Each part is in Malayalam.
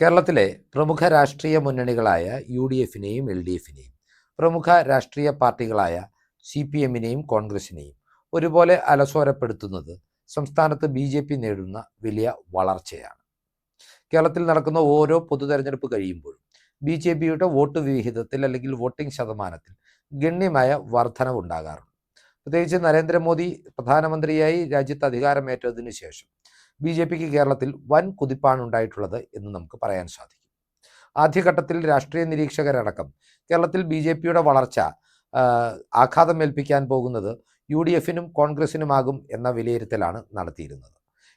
കേരളത്തിലെ പ്രമുഖ രാഷ്ട്രീയ മുന്നണികളായ യു ഡി എഫിനെയും എൽ ഡി എഫിനെയും പ്രമുഖ രാഷ്ട്രീയ പാർട്ടികളായ സി പി എമ്മിനെയും കോൺഗ്രസിനെയും ഒരുപോലെ അലസോരപ്പെടുത്തുന്നത് സംസ്ഥാനത്ത് ബി ജെ പി നേടുന്ന വലിയ വളർച്ചയാണ്. കേരളത്തിൽ നടക്കുന്ന ഓരോ പൊതു തെരഞ്ഞെടുപ്പ് കഴിയുമ്പോഴും ബി ജെ പിയുടെ വോട്ട് വിഹിതത്തിൽ അല്ലെങ്കിൽ വോട്ടിംഗ് ശതമാനത്തിൽ ഗണ്യമായ വർധനവുണ്ടാകാറുണ്ട് പ്രത്യേകിച്ച് നരേന്ദ്രമോദി പ്രധാനമന്ത്രിയായി രാജ്യത്ത് അധികാരമേറ്റതിനു ശേഷം ബി ജെ പിക്ക് കേരളത്തിൽ വൻ കുതിപ്പാണ് ഉണ്ടായിട്ടുള്ളത് എന്ന് നമുക്ക് പറയാൻ സാധിക്കും. ആദ്യഘട്ടത്തിൽ രാഷ്ട്രീയ നിരീക്ഷകരടക്കം. കേരളത്തിൽ ബി ജെ പിയുടെ വളർച്ച ആഘാതം ഏൽപ്പിക്കാൻ പോകുന്നത് യു ഡി എഫിനും കോൺഗ്രസിനുമാകും എന്ന വിലയിരുത്തലാണ് നടത്തിയിരുന്നത്.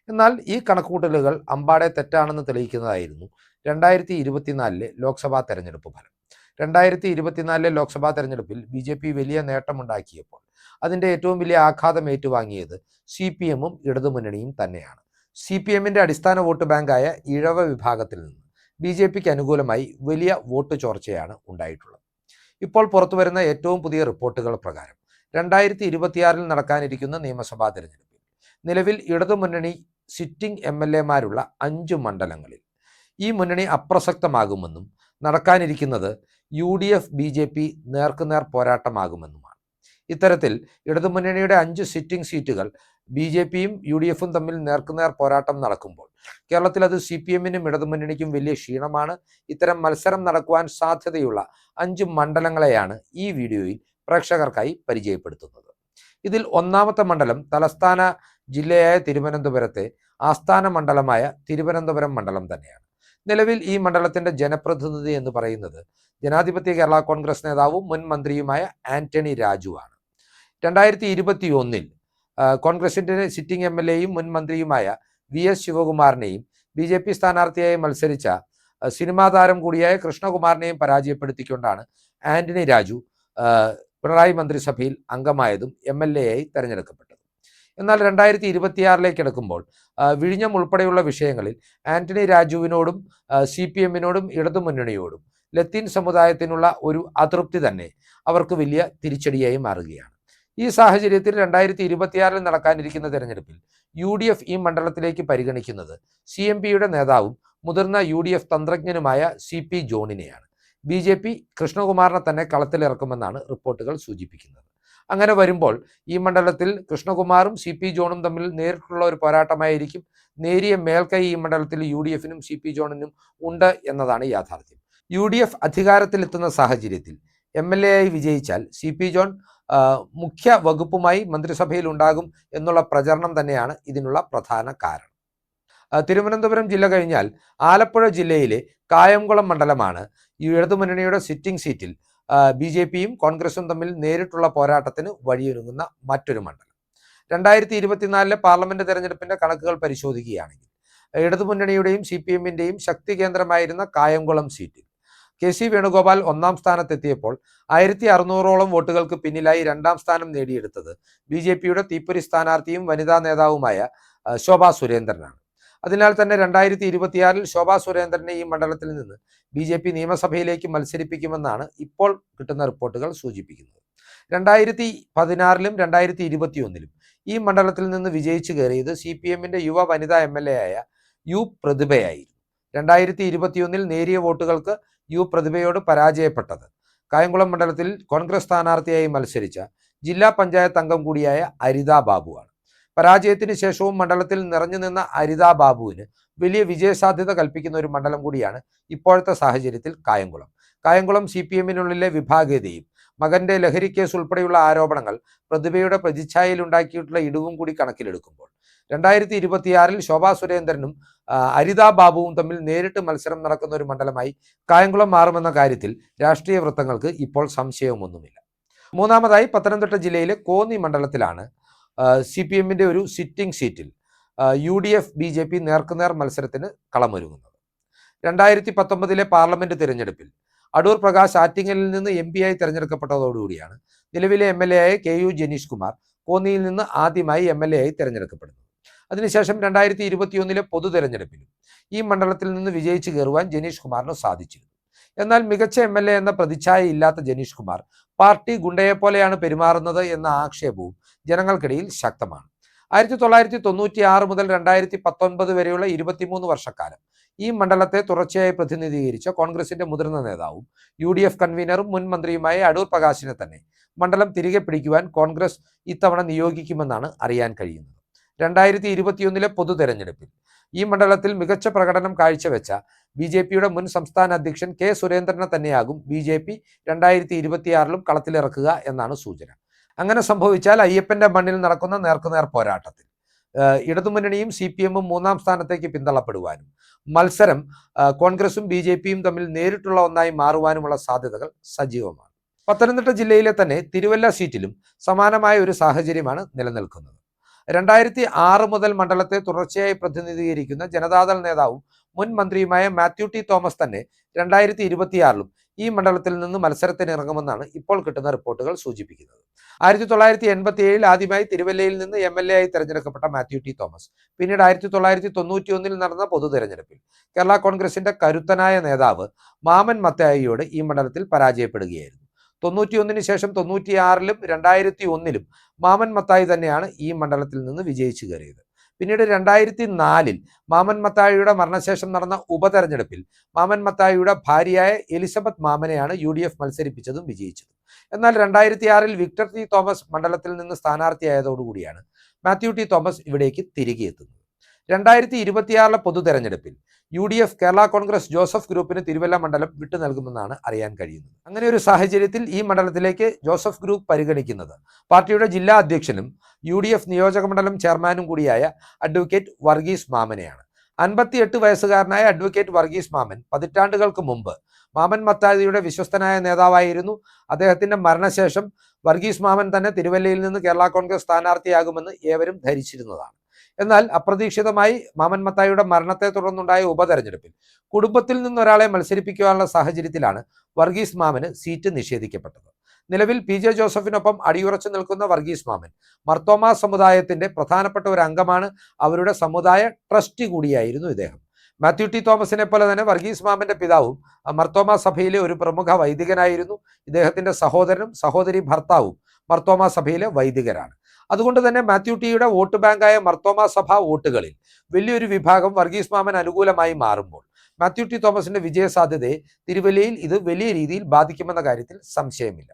എന്നാൽ ഈ കണക്കുകൂട്ടലുകൾ അമ്പാടെ തെറ്റാണെന്ന് തെളിയിക്കുന്നതായിരുന്നു രണ്ടായിരത്തി ഇരുപത്തിനാലിലെ ലോക്സഭാ തെരഞ്ഞെടുപ്പ് ഫലം. രണ്ടായിരത്തി ഇരുപത്തിനാലിലെ ലോക്സഭാ തെരഞ്ഞെടുപ്പിൽ ബി ജെ പി വലിയ നേട്ടമുണ്ടാക്കിയപ്പോൾ അതിന്റെ ഏറ്റവും വലിയ ആഘാതം ഏറ്റുവാങ്ങിയത് സി പി എമ്മും ഇടതുമുന്നണിയും തന്നെയാണ്. സി പി എമ്മിന്റെ അടിസ്ഥാന വോട്ട് ബാങ്കായ ഇഴവ വിഭാഗത്തിൽ നിന്ന് ബി ജെ പിക്ക് അനുകൂലമായി വലിയ വോട്ട് ചോർച്ചയാണ് ഉണ്ടായിട്ടുള്ളത്. ഇപ്പോൾ പുറത്തുവരുന്ന ഏറ്റവും പുതിയ റിപ്പോർട്ടുകൾ പ്രകാരം രണ്ടായിരത്തി ഇരുപത്തിയാറിൽ നടക്കാനിരിക്കുന്ന നിയമസഭാ തെരഞ്ഞെടുപ്പിൽ നിലവിൽ ഇടതുമുന്നണി സിറ്റിംഗ് എം എൽ എമാരുള്ള അഞ്ച് മണ്ഡലങ്ങളിൽ ഈ മുന്നണി അപ്രസക്തമാകുമെന്നും നടക്കാനിരിക്കുന്നത് U D F B J P നേർക്കുനേർ പോരാട്ടമാകുമെന്നുമാണ്. ഇത്തരത്തിൽ ഇടതുമുന്നണിയുടെ അഞ്ച് സിറ്റിംഗ് സീറ്റുകൾ ബി ജെ പിയും യു ഡി എഫും തമ്മിൽ നേർക്കുനേർ പോരാട്ടം നടക്കുമ്പോൾ കേരളത്തിൽ അത് സി പി എമ്മിനും ഇടതുമുന്നണിക്കും വലിയ ക്ഷീണമാണ്. ഇത്തരം മത്സരം നടക്കുവാൻ സാധ്യതയുള്ള അഞ്ച് മണ്ഡലങ്ങളെയാണ് ഈ വീഡിയോയിൽ പ്രേക്ഷകർക്കായി പരിചയപ്പെടുത്തുന്നത്. ഇതിൽ ഒന്നാമത്തെ മണ്ഡലം തലസ്ഥാന ജില്ലയായ തിരുവനന്തപുരത്തെ ആസ്ഥാന മണ്ഡലമായ തിരുവനന്തപുരം മണ്ഡലം തന്നെയാണ്. നിലവിൽ ഈ മണ്ഡലത്തിന്റെ ജനപ്രതിനിധി എന്ന് പറയുന്നത് ജനാധിപത്യ കേരള കോൺഗ്രസ് നേതാവും മുൻ മന്ത്രിയുമായ ആന്റണി രാജുവാണ്. രണ്ടായിരത്തി ഇരുപത്തി ഒന്നിൽ കോൺഗ്രസിന്റെ സിറ്റിംഗ് എം എൽ എയും മുൻ മന്ത്രിയുമായ വി എസ് ശിവകുമാറിനെയും ബി ജെ പി സ്ഥാനാർത്ഥിയായി മത്സരിച്ച സിനിമാ താരം കൂടിയായ കൃഷ്ണകുമാറിനെയും പരാജയപ്പെടുത്തിക്കൊണ്ടാണ് ആന്റണി രാജു പിണറായി മന്ത്രിസഭയിൽ അംഗമായതും എം എൽ എ ആയി തെരഞ്ഞെടുക്കപ്പെട്ടത്. എന്നാൽ രണ്ടായിരത്തി ഇരുപത്തിയാറിലേക്ക് എടുക്കുമ്പോൾ വിഴിഞ്ഞം ഉൾപ്പെടെയുള്ള വിഷയങ്ങളിൽ ആന്റണി രാജുവിനോടും സി പി എമ്മിനോടും ഇടതുമുന്നണിയോടും ലത്തീൻ സമുദായത്തിനുള്ള ഒരു അതൃപ്തി തന്നെ അവർക്ക് വലിയ തിരിച്ചടിയായി മാറുകയാണ്. ഈ സാഹചര്യത്തിൽ രണ്ടായിരത്തി ഇരുപത്തിയാറിൽ നടക്കാനിരിക്കുന്ന തെരഞ്ഞെടുപ്പിൽ യു ഡി എഫ് ഈ മണ്ഡലത്തിലേക്ക് പരിഗണിക്കുന്നത് സി എം പിയുടെ നേതാവും മുതിർന്ന യു ഡി എഫ് തന്ത്രജ്ഞനുമായ സി പി ജോണിനെയാണ്. ബി ജെ പി കൃഷ്ണകുമാറിനെ തന്നെ കളത്തിലിറക്കുമെന്നാണ് റിപ്പോർട്ടുകൾ സൂചിപ്പിക്കുന്നത്. അങ്ങനെ വരുമ്പോൾ ഈ മണ്ഡലത്തിൽ കൃഷ്ണകുമാറും സി പി ജോണും തമ്മിൽ നേരിട്ടുള്ള ഒരു പോരാട്ടമായിരിക്കും. നേരിയ മേൽക്കൈ ഈ മണ്ഡലത്തിൽ യു ഡി എഫിനും സി പി ജോണിനും ഉണ്ട് എന്നതാണ് യാഥാർത്ഥ്യം. യു ഡി എഫ് അധികാരത്തിലെത്തുന്ന സാഹചര്യത്തിൽ എം എൽ എ ആയി വിജയിച്ചാൽ സി പി ജോൺ മുഖ്യ വകുപ്പുമായി മന്ത്രിസഭയിൽ ഉണ്ടാകും എന്നുള്ള പ്രചരണം തന്നെയാണ് ഇതിനുള്ള പ്രധാന കാരണം. തിരുവനന്തപുരം ജില്ല കഴിഞ്ഞാൽ ആലപ്പുഴ ജില്ലയിലെ കായംകുളം മണ്ഡലമാണ് ഈ ഇടതുമുന്നണിയുടെ സിറ്റിംഗ് സീറ്റിൽ ബി ജെ പിയും കോൺഗ്രസും തമ്മിൽ നേരിട്ടുള്ള പോരാട്ടത്തിന് വഴിയൊരുങ്ങുന്ന മറ്റൊരു മണ്ഡലം. രണ്ടായിരത്തി ഇരുപത്തിനാലിലെ പാർലമെന്റ് തെരഞ്ഞെടുപ്പിന്റെ കണക്കുകൾ പരിശോധിക്കുകയാണെങ്കിൽ ഇടതുമുന്നണിയുടെയും സി പി എമ്മിന്റെയും ശക്തി കേന്ദ്രമായിരുന്ന കായംകുളം സീറ്റിൽ കെ സി വേണുഗോപാൽ ഒന്നാം സ്ഥാനത്തെത്തിയപ്പോൾ ആയിരത്തി അറുന്നൂറോളം വോട്ടുകൾക്ക് പിന്നിലായി രണ്ടാം സ്ഥാനം നേടിയെടുത്തത് ബി ജെ പിയുടെ തീപ്പൊരി സ്ഥാനാർത്ഥിയും വനിതാ നേതാവുമായ ശോഭാ സുരേന്ദ്രനാണ്. അതിനാൽ തന്നെ രണ്ടായിരത്തി ഇരുപത്തിയാറിൽ ശോഭാ സുരേന്ദ്രനെ ഈ മണ്ഡലത്തിൽ നിന്ന് ബി ജെ പി നിയമസഭയിലേക്ക് മത്സരിപ്പിക്കുമെന്നാണ് ഇപ്പോൾ കിട്ടുന്ന റിപ്പോർട്ടുകൾ സൂചിപ്പിക്കുന്നത്. രണ്ടായിരത്തി പതിനാറിലും രണ്ടായിരത്തി ഇരുപത്തിയൊന്നിലും ഈ മണ്ഡലത്തിൽ നിന്ന് വിജയിച്ചു കയറിയത് സി പി എമ്മിന്റെ യുവ വനിതാ എം എൽ എ ആയ യു പ്രതിഭയായിരുന്നു. രണ്ടായിരത്തി ഇരുപത്തിയൊന്നിൽ നേരിയ വോട്ടുകൾക്ക് യു പ്രതിഭയോട് പരാജയപ്പെട്ടത്. കായംകുളം മണ്ഡലത്തിൽ കോൺഗ്രസ് സ്ഥാനാർത്ഥിയായി മത്സരിച്ച ജില്ലാ പഞ്ചായത്ത് അംഗം കൂടിയായ അരിതാ ബാബുവാണ്. പരാജയത്തിന് ശേഷവും മണ്ഡലത്തിൽ നിറഞ്ഞു നിന്ന അരിതാ ബാബുവിന് വലിയ വിജയസാധ്യത കൽപ്പിക്കുന്ന ഒരു മണ്ഡലം കൂടിയാണ് ഇപ്പോഴത്തെ സാഹചര്യത്തിൽ കായംകുളം. കായംകുളം സി പി എമ്മിനുള്ളിലെ വിഭാഗീയതയും മകന്റെ ലഹരി കേസ് ഉൾപ്പെടെയുള്ള ആരോപണങ്ങൾ പ്രതിഭയുടെ പ്രതിച്ഛായയിൽ ഉണ്ടാക്കിയിട്ടുള്ള ഇടിവും കൂടി കണക്കിലെടുക്കുമ്പോൾ. രണ്ടായിരത്തി ഇരുപത്തിയാറിൽ ശോഭാ സുരേന്ദ്രനും അരിതാ ബാബുവും തമ്മിൽ നേരിട്ട് മത്സരം നടക്കുന്ന ഒരു മണ്ഡലമായി കായംകുളം മാറുമെന്ന കാര്യത്തിൽ രാഷ്ട്രീയ വൃത്തങ്ങൾക്ക് ഇപ്പോൾ സംശയമൊന്നുമില്ല. മൂന്നാമതായി പത്തനംതിട്ട ജില്ലയിലെ കോന്നി മണ്ഡലത്തിലാണ് സി പി എമ്മിന്റെ ഒരു സിറ്റിംഗ് സീറ്റിൽ U D F B J P നേർക്കുനേർ മത്സരത്തിന് കളമൊരുങ്ങുന്നത്. രണ്ടായിരത്തി പത്തൊമ്പതിലെ പാർലമെന്റ് തിരഞ്ഞെടുപ്പിൽ അടൂർ പ്രകാശ് ആറ്റിങ്ങലിൽ നിന്ന് എം പി ആയി തെരഞ്ഞെടുക്കപ്പെട്ടതോടുകൂടിയാണ് നിലവിലെ എം എൽ എ ആയ കെ യു ജനീഷ് കുമാർ കോന്നിയിൽ നിന്ന് ആദ്യമായി എം എൽ എ ആയി തെരഞ്ഞെടുക്കപ്പെടുന്നത്. അതിനുശേഷം രണ്ടായിരത്തി ഇരുപത്തിയൊന്നിലെ പൊതു തെരഞ്ഞെടുപ്പിലും ഈ മണ്ഡലത്തിൽ നിന്ന് വിജയിച്ചു കയറുവാൻ ജനീഷ് കുമാറിന് സാധിച്ചിരുന്നു. എന്നാൽ മികച്ച എം എൽ എ എന്ന പ്രതിച്ഛായ ഇല്ലാത്ത ജനീഷ് കുമാർ പാർട്ടി ഗുണ്ടയെ പോലെയാണ് പെരുമാറുന്നത് എന്ന ആക്ഷേപവും ജനങ്ങൾക്കിടയിൽ ശക്തമാണ്. ആയിരത്തി തൊള്ളായിരത്തി തൊണ്ണൂറ്റി ആറ് മുതൽ രണ്ടായിരത്തി പത്തൊൻപത് വരെയുള്ള ഇരുപത്തിമൂന്ന് വർഷക്കാലം ഈ മണ്ഡലത്തെ തുടർച്ചയായി പ്രതിനിധീകരിച്ച കോൺഗ്രസിന്റെ മുതിർന്ന നേതാവും യു ഡി എഫ് കൺവീനറും മുൻ മന്ത്രിയുമായ അടൂർ പ്രകാശിനെ തന്നെ മണ്ഡലം തിരികെ പിടിക്കുവാൻ കോൺഗ്രസ് ഇത്തവണ നിയോഗിക്കുമെന്നാണ് അറിയാൻ കഴിയുന്നത്. രണ്ടായിരത്തി ഇരുപത്തിയൊന്നിലെ പൊതു തെരഞ്ഞെടുപ്പിൽ ഈ മണ്ഡലത്തിൽ മികച്ച പ്രകടനം കാഴ്ചവെച്ച ബി ജെ പിയുടെ മുൻ സംസ്ഥാന അധ്യക്ഷൻ കെ സുരേന്ദ്രനെ തന്നെയാകും ബി ജെ പി രണ്ടായിരത്തി ഇരുപത്തിയാറിലും കളത്തിലിറക്കുക എന്നാണ് സൂചന. അങ്ങനെ സംഭവിച്ചാൽ അയ്യപ്പന്റെ മണ്ണിൽ നടക്കുന്ന നേർക്കുനേർ പോരാട്ടത്തിൽ ഇടതുമുന്നണിയും സി പി എമ്മും മൂന്നാം സ്ഥാനത്തേക്ക് പിന്തള്ളപ്പെടുവാനും മത്സരം കോൺഗ്രസും ബി ജെ പിയും തമ്മിൽ നേരിട്ടുള്ള ഒന്നായി മാറുവാനുമുള്ള സാധ്യതകൾ സജീവമാണ്. പത്തനംതിട്ട ജില്ലയിലെ തന്നെ തിരുവല്ല സീറ്റിലും സമാനമായ ഒരു സാഹചര്യമാണ് നിലനിൽക്കുന്നത്. രണ്ടായിരത്തി ആറ് മുതൽ മണ്ഡലത്തെ തുടർച്ചയായി പ്രതിനിധീകരിക്കുന്ന ജനതാദൾ നേതാവും മുൻ മന്ത്രിയുമായ മാത്യു ടി തോമസ് തന്നെ രണ്ടായിരത്തി ഇരുപത്തിയാറിലും ഈ മണ്ഡലത്തിൽ നിന്ന് മത്സരത്തിന് ഇറങ്ങുമെന്നാണ് ഇപ്പോൾ കിട്ടുന്ന റിപ്പോർട്ടുകൾ സൂചിപ്പിക്കുന്നത്. ആയിരത്തി തൊള്ളായിരത്തി എൺപത്തി ഏഴിൽ ആദ്യമായി തിരുവല്ലയിൽ നിന്ന് എം എൽ എ ആയി തെരഞ്ഞെടുക്കപ്പെട്ട മാത്യു ടി തോമസ് പിന്നീട് ആയിരത്തി തൊള്ളായിരത്തി തൊണ്ണൂറ്റി ഒന്നിൽ നടന്ന പൊതു തെരഞ്ഞെടുപ്പിൽ കേരള കോൺഗ്രസിന്റെ കരുത്തനായ നേതാവ് മാമൻ മത്തായിയോട് ഈ മണ്ഡലത്തിൽ പരാജയപ്പെടുകയായിരുന്നു. തൊണ്ണൂറ്റിയൊന്നിന് ശേഷം തൊണ്ണൂറ്റിയാറിലും രണ്ടായിരത്തി ഒന്നിലും മാമൻ മത്തായി തന്നെയാണ് ഈ മണ്ഡലത്തിൽ നിന്ന് വിജയിച്ചു കയറിയത്. പിന്നീട് രണ്ടായിരത്തി നാലിൽ മാമൻ മത്തായിയുടെ മരണശേഷം നടന്ന ഉപതെരഞ്ഞെടുപ്പിൽ മാമൻ മത്തായിയുടെ ഭാര്യയായ എലിസബത്ത് മാമനെയാണ് യു മത്സരിപ്പിച്ചതും വിജയിച്ചതും. എന്നാൽ രണ്ടായിരത്തി ആറിൽ വിക്ടർ ടി തോമസ് മണ്ഡലത്തിൽ നിന്ന് സ്ഥാനാർത്ഥിയായതോടുകൂടിയാണ് മാത്യു ടി തോമസ് ഇവിടേക്ക് തിരികെ എത്തുന്നത് രണ്ടായിരത്തി ഇരുപത്തിയാറിലെ പൊതു തെരഞ്ഞെടുപ്പിൽ U D F Kerala Congress Joseph ഗ്രൂപ്പിന് തിരുവല്ല മണ്ഡലം വിട്ടു നൽകുമെന്നാണ് അറിയാൻ കഴിയുന്നത്. അങ്ങനെ ഒരു സാഹചര്യത്തിൽ ഈ മണ്ഡലത്തിലേക്ക് ജോസഫ് ഗ്രൂപ്പ് പരിഗണിക്കുന്നത്. പാർട്ടിയുടെ ജില്ലാ അധ്യക്ഷനും യു ഡി എഫ് നിയോജക മണ്ഡലം ചെയർമാനും കൂടിയായ അഡ്വക്കേറ്റ് വർഗീസ് മാമനെയാണ്. അൻപത്തിയെട്ട് വയസ്സുകാരനായ അഡ്വക്കേറ്റ് വർഗീസ് മാമൻ പതിറ്റാണ്ടുകൾക്ക് മുമ്പ് മാമൻ മത്താതിയുടെ വിശ്വസ്തനായ നേതാവായിരുന്നു. അദ്ദേഹത്തിന്റെ മരണശേഷം വർഗീസ് മാമൻ തന്നെ തിരുവല്ലയിൽ നിന്ന് കേരള കോൺഗ്രസ് സ്ഥാനാർത്ഥിയാകുമെന്ന് ഏവരും ധരിച്ചിരുന്നതാണ്. എന്നാൽ അപ്രതീക്ഷിതമായി മാമൻ മത്തായിയുടെ മരണത്തെ തുടർന്നുണ്ടായ ഉപതെരഞ്ഞെടുപ്പിൽ കുടുംബത്തിൽ നിന്നൊരാളെ മത്സരിപ്പിക്കുവാനുള്ള സാഹചര്യത്തിലാണ് വർഗീസ് മാമന് സീറ്റ് നിഷേധിക്കപ്പെട്ടത്. നിലവിൽ പി ജെ ജോസഫിനൊപ്പം അടിയുറച്ചു നിൽക്കുന്ന വർഗീസ് മാമൻ മർത്തോമാ സമുദായത്തിന്റെ പ്രധാനപ്പെട്ട ഒരു അംഗമാണ്. അവരുടെ സമുദായ ട്രസ്റ്റി കൂടിയായിരുന്നു ഇദ്ദേഹം. മാത്യു ടി തോമസിനെ പോലെ തന്നെ വർഗീസ് മാമന്റെ പിതാവും മർത്തോമാ സഭയിലെ ഒരു പ്രമുഖ വൈദികനായിരുന്നു. ഇദ്ദേഹത്തിന്റെ സഹോദരനും സഹോദരി ഭർത്താവും മർത്തോമ സഭയിലെ വൈദികരാണ്. അതുകൊണ്ട് തന്നെ മാത്യു ടിയുടെ വോട്ട് ബാങ്കായ മർത്തോമ സഭ വോട്ടുകളിൽ വലിയൊരു വിഭാഗം വർഗീസ് മാമൻ അനുകൂലമായി മാറുമ്പോൾ മാത്യു ടി തോമസിന്റെ വിജയ സാധ്യതയെ തിരുവല്ലയിൽ ഇത് വലിയ രീതിയിൽ ബാധിക്കുമെന്ന കാര്യത്തിൽ സംശയമില്ല.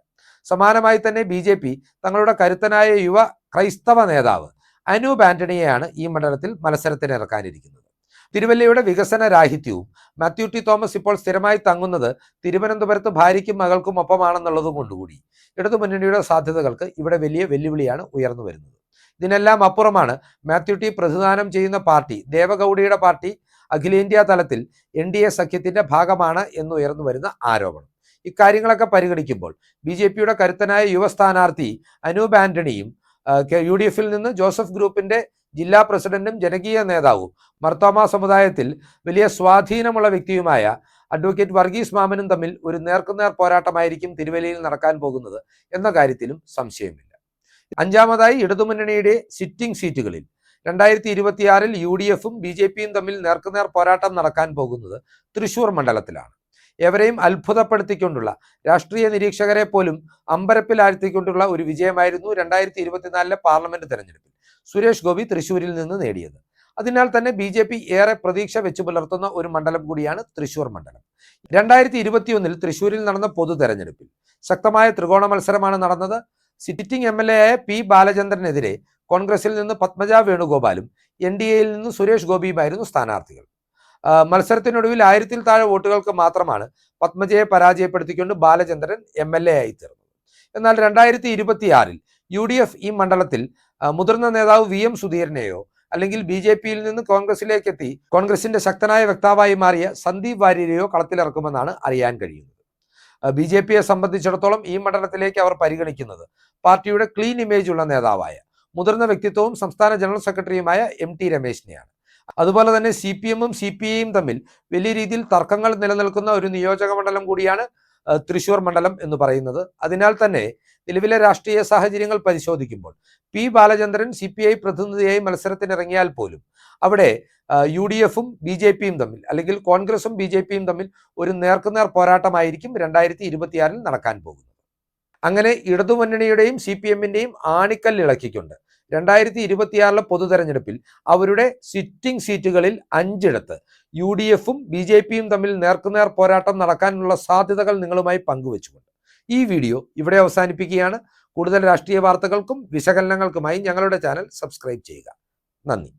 സമാനമായി തന്നെ ബി ജെ പി തങ്ങളുടെ കരുത്തനായ യുവ ക്രൈസ്തവ നേതാവ് അനു ആന്റണിയെയാണ് ഈ മണ്ഡലത്തിൽ മത്സരത്തിന് ഇറക്കാനിരിക്കുന്നത് തിരുവല്ലയുടെ വികസന രാഹിത്യവും മാത്യു ടി തോമസ് ഇപ്പോൾ സ്ഥിരമായി തങ്ങുന്നത് തിരുവനന്തപുരത്ത് ഭാര്യയ്ക്കും മകൾക്കും ഒപ്പമാണെന്നുള്ളതും കൊണ്ടുകൂടി. ഇടതുമുന്നണിയുടെ സാധ്യതകൾക്ക് ഇവിടെ വലിയ വെല്ലുവിളിയാണ് ഉയർന്നു വരുന്നത്. ഇതിനെല്ലാം അപ്പുറമാണ് മാത്യു ടി പ്രതിദാനം ചെയ്യുന്ന പാർട്ടി ദേവഗൌഡയുടെ പാർട്ടി അഖിലേന്ത്യാ തലത്തിൽ എൻ ഡി എ സഖ്യത്തിന്റെ ഭാഗമാണ് എന്നുയർന്നു വരുന്ന ആരോപണം. ഇക്കാര്യങ്ങളൊക്കെ പരിഗണിക്കുമ്പോൾ ബി ജെ പിയുടെ കരുത്തനായ യുവ സ്ഥാനാർത്ഥി അനൂപ് ആന്റണിയും യു ഡി എഫിൽ നിന്ന് ജോസഫ് ഗ്രൂപ്പിന്റെ ജില്ലാ പ്രസിഡന്റും ജനകീയ നേതാവും. മർത്തോമ സമുദായത്തിൽ വലിയ സ്വാധീനമുള്ള വ്യക്തിയുമായ അഡ്വക്കേറ്റ് വർഗീസ് മാമനും തമ്മിൽ ഒരു നേർക്കുനേർ പോരാട്ടമായിരിക്കും തിരുവല്ലയിൽ നടക്കാൻ പോകുന്നത് എന്ന കാര്യത്തിലും സംശയമില്ല. അഞ്ചാമതായി ഇടതുമുന്നണിയുടെ സിറ്റിംഗ് സീറ്റുകളിൽ രണ്ടായിരത്തി ഇരുപത്തിയാറിൽ യു ഡി എഫും ബി ജെ പിയും തമ്മിൽ നേർക്കുനേർ പോരാട്ടം നടക്കാൻ പോകുന്നത് തൃശൂർ മണ്ഡലത്തിലാണ്. എവരെയും അത്ഭുതപ്പെടുത്തിക്കൊണ്ടുള്ള രാഷ്ട്രീയ നിരീക്ഷകരെ പോലും അമ്പരപ്പിലാഴ്ത്തിക്കൊണ്ടുള്ള ഒരു വിജയമായിരുന്നു രണ്ടായിരത്തി ഇരുപത്തിനാലിലെ പാർലമെന്റ് തെരഞ്ഞെടുപ്പിൽ സുരേഷ് ഗോപി തൃശൂരിൽ നിന്ന് നേടിയത്. അതിനാൽ തന്നെ ബി ജെ പി ഏറെ പ്രതീക്ഷ വെച്ചു പുലർത്തുന്ന ഒരു മണ്ഡലം കൂടിയാണ് തൃശൂർ മണ്ഡലം. രണ്ടായിരത്തി ഇരുപത്തിയൊന്നിൽ തൃശൂരിൽ നടന്ന പൊതു തെരഞ്ഞെടുപ്പിൽ ശക്തമായ ത്രികോണ മത്സരമാണ് നടന്നത്. സിറ്റിംഗ് എം എൽ എ ആയ പി ബാലചന്ദ്രനെതിരെ കോൺഗ്രസിൽ നിന്ന് പത്മജ വേണുഗോപാലും എൻ ഡി എയിൽ നിന്ന് സുരേഷ് ഗോപിയുമായിരുന്നു സ്ഥാനാർത്ഥികൾ. മത്സരത്തിനൊടുവിൽ ആയിരത്തിൽ താഴെ വോട്ടുകൾക്ക് മാത്രമാണ് പത്മജയെ പരാജയപ്പെടുത്തിക്കൊണ്ട് ബാലചന്ദ്രൻ എം എൽ എ ആയി തീർന്നത്. എന്നാൽ രണ്ടായിരത്തി ഇരുപത്തിയാറിൽ യു ഡി എഫ് ഈ മണ്ഡലത്തിൽ മുതിർന്ന നേതാവ് വി എം സുധീരനെയോ അല്ലെങ്കിൽ ബി ജെ പിയിൽ നിന്ന് കോൺഗ്രസിലേക്ക് എത്തി കോൺഗ്രസിന്റെ ശക്തനായ വക്താവായി മാറിയ സന്ദീപ് വാര്യരെയോ കളത്തിലിറക്കുമെന്നാണ് അറിയാൻ കഴിയുന്നത്. ബി ജെ പിയെ സംബന്ധിച്ചിടത്തോളം ഈ മണ്ഡലത്തിലേക്ക് അവർ പരിഗണിക്കുന്നത് പാർട്ടിയുടെ ക്ലീൻ ഇമേജ് ഉള്ള നേതാവായ മുതിർന്ന വ്യക്തിത്വവും സംസ്ഥാന ജനറൽ സെക്രട്ടറിയുമായ എം ടി രമേശിനെയാണ്. അതുപോലെ തന്നെ സി പി എമ്മും സി പി ഐയും തമ്മിൽ വലിയ രീതിയിൽ തർക്കങ്ങൾ നിലനിൽക്കുന്ന ഒരു നിയോജക മണ്ഡലം കൂടിയാണ് തൃശൂർ മണ്ഡലം എന്ന് പറയുന്നത്. അതിനാൽ തന്നെ നിലവിലെ രാഷ്ട്രീയ സാഹചര്യങ്ങൾ പരിശോധിക്കുമ്പോൾ P Balachandran C P I പ്രതിനിധിയായി മത്സരത്തിനിറങ്ങിയാൽ പോലും അവിടെ യു ഡി എഫും ബി ജെ പിയും തമ്മിൽ അല്ലെങ്കിൽ കോൺഗ്രസും ബി ജെ പിയും തമ്മിൽ ഒരു നേർക്കുനേർ പോരാട്ടമായിരിക്കും രണ്ടായിരത്തി ഇരുപത്തിയാറിൽ നടക്കാൻ പോകുന്നത്. അങ്ങനെ ഇടതുമുന്നണിയുടെയും സി പി എമ്മിന്റെയും ആണിക്കല്ല് ഇളക്കിക്കൊണ്ട് രണ്ടായിരത്തി ഇരുപത്തിയാറിലെ പൊതു തെരഞ്ഞെടുപ്പിൽ അവരുടെ സിറ്റിംഗ് സീറ്റുകളിൽ അഞ്ചിടത്ത് യു ഡി എഫും ബി ജെ പിയും തമ്മിൽ നേർക്കുനേർ പോരാട്ടം നടക്കാനുള്ള സാധ്യതകൾ നിങ്ങളുമായി പങ്കുവച്ചുകൊണ്ട്. ഈ വീഡിയോ ഇവിടെ അവസാനിപ്പിക്കുകയാണ്. കൂടുതൽ രാഷ്ട്രീയ വാർത്തകൾക്കും വിശകലനങ്ങൾക്കുമായി ഞങ്ങളുടെ ചാനൽ സബ്സ്ക്രൈബ് ചെയ്യുക. നന്ദി.